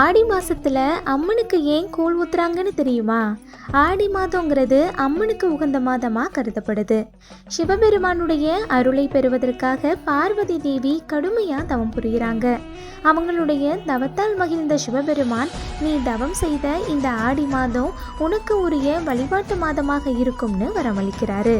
ஆடி மாதத்தில் அம்மனுக்கு ஏன் கூழ் ஊத்துறாங்கன்னு தெரியுமா? ஆடி மாதங்கிறது அம்மனுக்கு உகந்த மாதமாக கருதப்படுது. சிவபெருமானுடைய அருளை பெறுவதற்காக பார்வதி தேவி கடுமையாக தவம் புரிகிறாங்க. அவங்களுடைய தவத்தால் மகிழ்ந்த சிவபெருமான் நீ தவம் செய்த இந்த ஆடி மாதம் உனக்கு உரிய வழிபாட்டு மாதமாக இருக்கும்னு வரமளிக்கிறாரு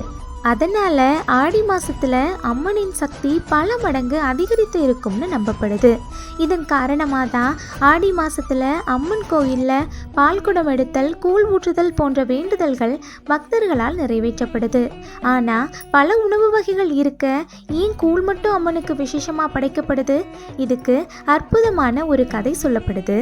அதனால ஆடி மாசத்துல அம்மனின் சக்தி பல மடங்கு அதிகரித்து இருக்கும்னு நம்பப்படுது. இதன் காரணமாக தான் ஆடி மாசத்துல அம்மன் கோயிலில் பால்குடம் எடுத்தல் கூழ் ஊற்றுதல் போன்ற வேண்டுதல்கள் பக்தர்களால் நிறைவேற்றப்படுது. ஆனால் பல உணவு வகைகள் இருக்க ஏன் கூழ் மட்டும் அம்மனுக்கு விசேஷமாக படைக்கப்படுது? இதுக்கு அற்புதமான ஒரு கதை சொல்லப்படுது.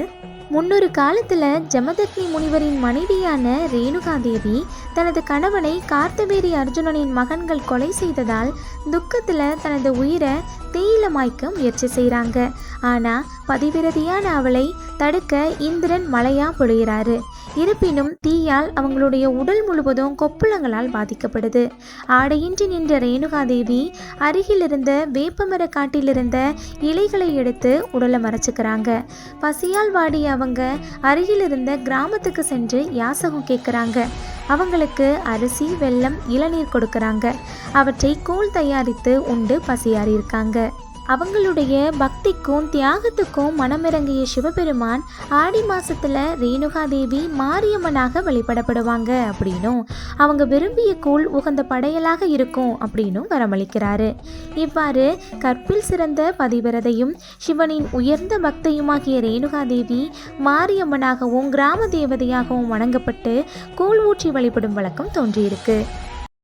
முன்னொரு காலத்தில் ஜமதக்னி முனிவரின் மனைவியான ரேணுகா தேவி தனது கணவனை கார்த்தவேரி அர்ஜுனனின் மகன்கள் கொலை செய்ததால் துக்கத்தில் தனது உயிரை தேயில மாய்க்க முயற்சி செய்கிறாங்க ஆனால் பதிவிரதியான அவளை தடுக்க இந்திரன் மலையாக பொழிகிறாரு இருப்பினும் தீயால் அவங்களுடைய உடல் முழுவதும் கொப்புளங்களால் பாதிக்கப்படுது. ஆடையின்றி நின்ற ரேணுகாதேவி அருகில் இருந்த வேப்பமர காட்டிலிருந்த இலைகளை எடுத்து உடலை மறைச்சுக்கிறாங்க. பசியால் வாடிய அவங்க அருகில் இருந்த கிராமத்துக்கு சென்று யாசகம் கேட்குறாங்க. அவங்களுக்கு அரிசி வெல்லம் இளநீர் கொடுக்கறாங்க. அவற்றை கூழ் தயாரித்து உண்டு பசியாறியிருக்காங்க அவங்களுடைய பக்திக்கும் தியாகத்துக்கும் மனமிறங்கிய சிவபெருமான் ஆடி மாசத்துல ரேணுகா தேவி மாரியம்மனாக வழிபடப்படுவாங்க அப்படின்னும் அவங்க விரும்பிய கூழ் உகந்த படையலாக இருக்கும் அப்படின்னும் வரமளிக்கிறாரு. இவ்வாறு கற்பில் சிறந்த பதிவிரதையும் சிவனின் உயர்ந்த பக்தையுமாகிய ரேணுகா தேவி மாரியம்மனாகவும் கிராம தேவதையாகவும் வணங்கப்பட்டு கூழ் ஊற்றி வழிபடும் வழக்கம் தோன்றியிருக்கு.